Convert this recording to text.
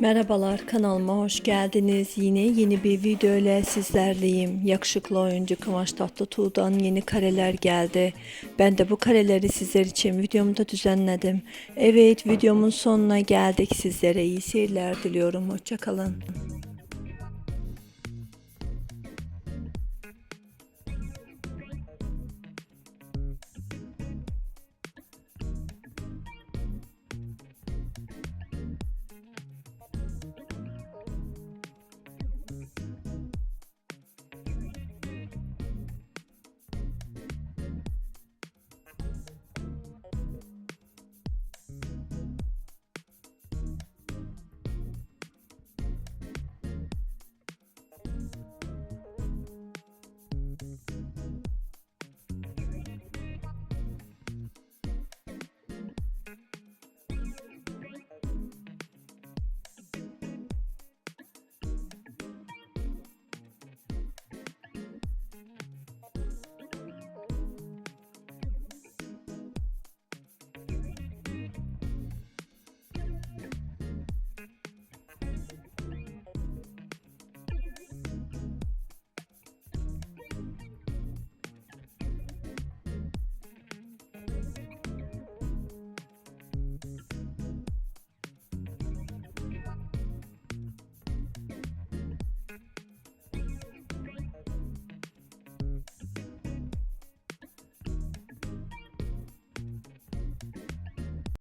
Merhabalar kanalıma hoş geldiniz. Yine yeni bir video ile sizlerleyim. Yakışıklı oyuncu Kıvanç Tatlıtuğ'dan yeni kareler geldi. Ben de bu kareleri sizler için videomda düzenledim. Evet videomun sonuna geldik. Sizlere iyi seyirler diliyorum. Hoşçakalın.